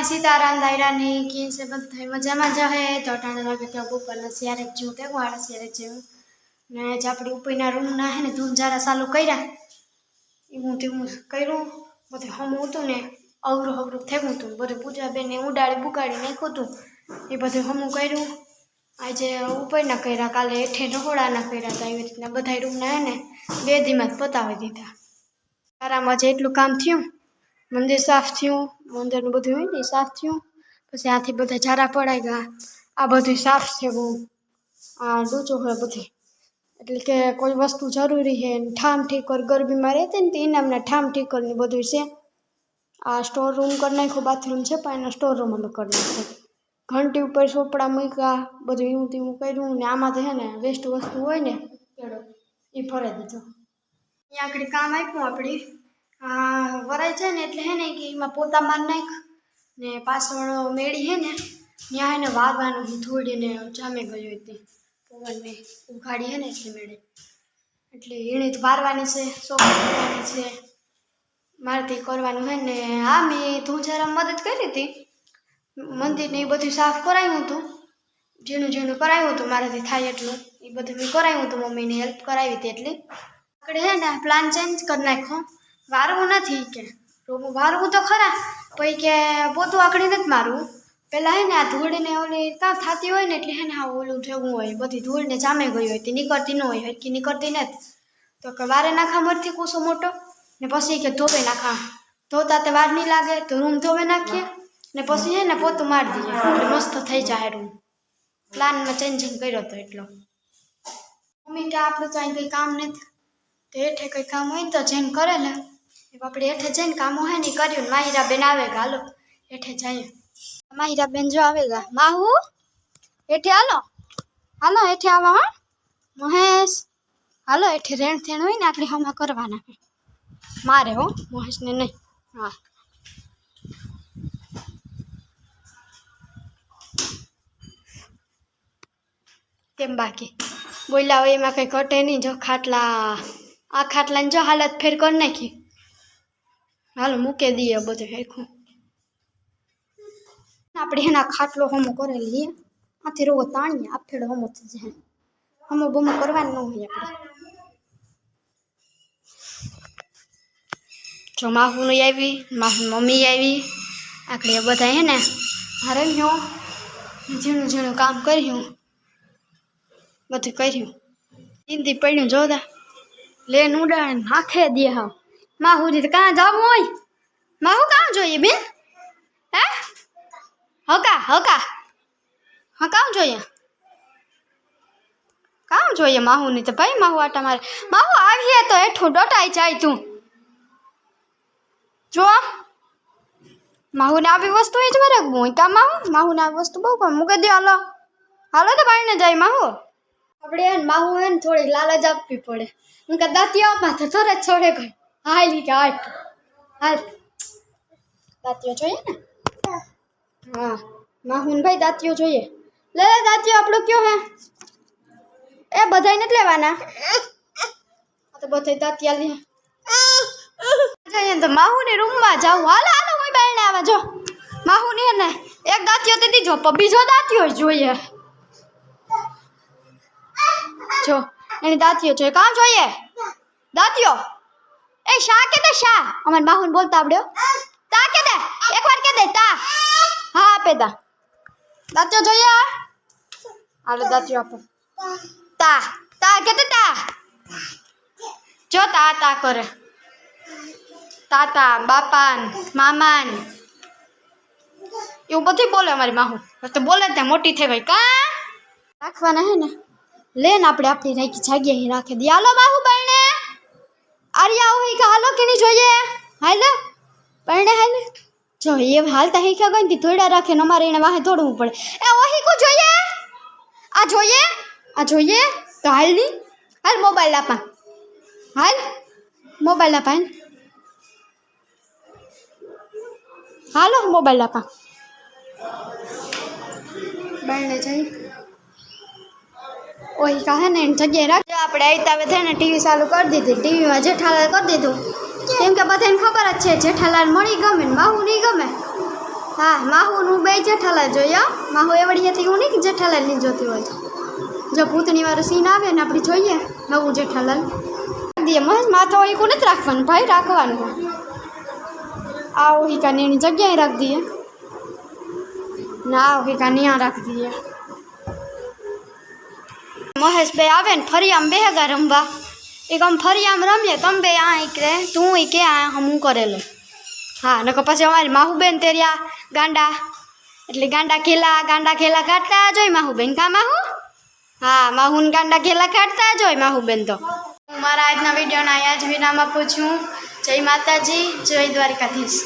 સ્વામી સીતારામ દાયરાની કી છે બધા મજામાં જ હે. તો ટાણા લાગે કે બપોરના સિયારે જ જેવું, કેવું વાળા સિયારે જેવું. ને જે આપણી ઉપરના રૂમના હે ને ધૂમ જારા ચાલુ કર્યા. એવું તેવું કર્યું. બધું હમું હતું ને, અવરું અવરું થયું હતું. બધું પૂજા બેને ઉડાડી બુગાડી નાખ્યું હતું. એ બધું હમું કર્યું. આજે ઉપરના કર્યા, કાલે હેઠે રહોડાના કર્યા હતા. એવી રીતના બધા રૂમના હે ને બે દીમાં જ પતાવી દીધા. તારામાં જે એટલું કામ થયું. મંદિર સાફ થયું, મંદિરનું બધું હોય ને સાફ થયું. પછી આથી બધા ઝારા પડાઈ ગયા. આ બધું સાફ છે બહુ. આ ડૂચો હોય બધી. એટલે કે કોઈ વસ્તુ જરૂરી છે ઠામ ઠીકર ગરબીમાં રહેતી ને તે ઇનામના ઠામ ઠીકરની બધું છે. આ સ્ટોર રૂમ કરી નાખ્યો બાથરૂમ છે, પણ એના સ્ટોર રૂમ અમે કરી નાખ્યો. ઘંટી ઉપર સોપડા મૂક્યા, બધું એવું તેવું કર્યું ને આમાં છે ને વેસ્ટ વસ્તુ હોય ને એ ફરે દીધો. અહીંયા આગળ કામ આપ્યું આપણે. વરાય છે ને એટલે હે ને કે એમાં પોતા માર નાખ ને પાછળ મેળી હે ને, ત્યાં એને વાગવાનું થોડીને જામે ગયો હતી પવનને ઉઘાડી હે ને એટલે મેળે. એટલે એણે તો વારવાની છે સોફા કરવાની છે. મારથી કરવાનું હે ને, હા, મેં તું જરા મદદ કરી હતી. મંદિરને એ બધું સાફ કરાવ્યું હતું. ઝીણું ઝીણું કરાવ્યું હતું, મારાથી થાય એટલું. એ બધું મેં કરાવ્યું હતું, મમ્મીને હેલ્પ કરાવી હતી એટલી. આપણે હે ને પ્લાન ચેન્જ કરી નાખ્યો. વારવું નથી કે. રોગું વારવું તો ખરા પછી કે પોતું આકડી નથી મારવું. પહેલાં હે ને આ ધૂળને ઓલી ત્યાં થતી હોય ને એટલે હે ને આ ઓલું જેવું હોય, બધી ધૂળને જામે ગઈ હોય, તે નીકળતી ન હોય હરકી નીકળતી નથી. તો કે વારે નાખા મરથી કૂસો મોટો, ને પછી કે ધોવે નાખા. ધોતા તે વાર નહીં લાગે, તો રૂમ ધોવે નાખીએ, ને પછી હે ને પોતું મારી દઈએ એટલે મસ્ત થઈ જાય રૂમ. પ્લાનમાં ચેન્જિંગ કર્યો હતો એટલો. મમ્મી કે આપણું તો અહીં કંઈ કામ નથી. તો હેઠે કંઈ કામ હોય ને તો જેમ કરેલા એ આપણે હેઠે જઈને કામ હોય ને કર્યું ને માહિરા બેન આવે ગા, હાલો. હેઠે જઈએ માહિરા બેન જો આવે ગા. માહુ, હેઠે હાલો. હાલો, હેઠે આવા, હા. મહેશ. હાલો, હેઠે રેણ થેણ હોય ને આટલી હમણાં કરવાના મારે, હો, મહેશને નહીં. હા. કેમ બાકી? બોલ્યા હોય એમાં કંઈ ઘટે નહીં. જો ખાટલા, આ ખાટલાની જો હાલત ફેર કરી નાખી. હાલો, મૂકી દઈએ બધું હેખું આપણે એના ખાટલો હમો કરી લઈએ આથી રોગો તાણીએ આફેડો ફેડો હમો થઈ જાય હમો બમો કરવાનું ન હોય આપણે. જો માહુનું આવી, માહુ મમ્મી આવી, આપણે બધા હે ને રમ્યો ઝીણું ઝીણું કામ કર્યું. બધું કર્યું. હિન્દી પડ્યું જોતા. લેન ઉડાડે નાખે દે હા માહુરી કાં જવું હોય? માહુ કામ જોઈએ બેન? હે? હકા હકા. હા કામ જોઈએ? કામ જોઈએ માહુની તો ભાઈ માહુ આટા મારે. માહુ આવીએ તો હેઠું ડટાઈ જાય તું. જો. માહુને આવી વસ્તુ એ જ મારે? હું કામ માહુ? માહુને આવી વસ્તુ બહુ પણ મૂકી દે, હાલો. હાલો તો ભાઈને જાય માહુ. આપણે માહુ એને થોડી લાલચ આપવી પડે. હું કદાચ આપવા તો થોડે છોડે ગઈ હાલી કે હાટ હાલ. દાંતિયો જોઈએ ને? હા. માહુન ભાઈ દાંતીઓ જોઈએ. લે લે દાંતિયો આપણો કયો હે? એ બધાય નથી લેવાના. તો બધા દાંતિયા લે. જઈએ તો માહુની રૂમમાં જાઉં. હાલ હાલ, હું બાયણે આવે, જો. માહુની ને, એક દાંતિયો તે દીજો, પણ બીજો દાંતિયો જ જોઈએ. જો, એની દાંતિયો જોઈએ. કામ જોઈએ? દાંતીઓ એ શા કે દે શા? અમાર બાહુન બોલતા આવડ્યો તા કે દે? એકવાર કે દે તા. હા, આપે દા દાંતીઓ જોઈએ હાલો, દાંતીઓ આપો. તા. તા કે દે તા? જો તા તા કરે. તાતા, બાપાન, મામાન. એવું બધું બોલે અમારી માહુ તો બોલે ત્યાં મોટી થઈ ગઈ. કા? રાખવાના હે ને? લે ને આપણે આપણી રાખી જાગ્યા રાખી દઈએ. હાલો, બાહુ બરણે આર્યા હોય કે હાલો કે નહીં જોઈએ? હાલો, પરણે હાલ. જો, એ હાલતા હી ક્યાં ગઈ થોડા રાખે ને અમારે એને વાહે તોડવું પડે. એ ઓહી કો જોઈએ? આ જોઈએ? આ જોઈએ? તો હાલની. હાલ, મોબાઈલ આપા. હાલ, મોબાઈલ આપા હાલો, મોબાઈલ આપા. બાયણે જઈ. ઓય કહે ને એની જગ્યાએ રાખજો આપણે આવતા આવે છે ને, ટીવી ચાલુ કરી દીધી, ટીવીમાં જેઠાલાલ કરી દીધું. કેમ કે બધાને ખબર જ છે, જેઠાલાલ મળી ગમે ને માહુ નહીં ગમે. હા માહુ હું બે જેઠાલાલ જોઈએ, હો. માહુ એવડી હતી હું નહીં કે જેઠાલાલની જોતી હોય. જો ભૂતની વાળું સીન આવે ને, આપણે જોઈએ, નવું જેઠાલાલ. દે, મહેશ, માથા હોય કોઈ નથી રાખવાનું, ભાઈ રાખવાનું. આ ઓહિકાની એની જગ્યાએ રાખી દઈએ. ના આ ઓહિકા ત્યાં રાખી દઈએ. મહેશ બે આવે ને ફરી આમ બે બેહગા રમવા. એક આમ ફરી આમ રમીએ તમે બે આ ઈકરે, તું એ કે આ હું કરેલું. હા, નકર પછી અમારી માહુબેન તેર્યા ગાંડા. એટલે ગાંડા ખેલા ગાંડા ખેલા કાઢતા જોઈ માહુબેન. કા માહુ? હા માહુન ગાંડા ખેલા કાઢતા જોઈ માહુબેન તો. હું મારા આજના વિડીયોના અહીંયા જ વિરામ આપું છું. જય માતાજી, જય દ્વારકાધીશ.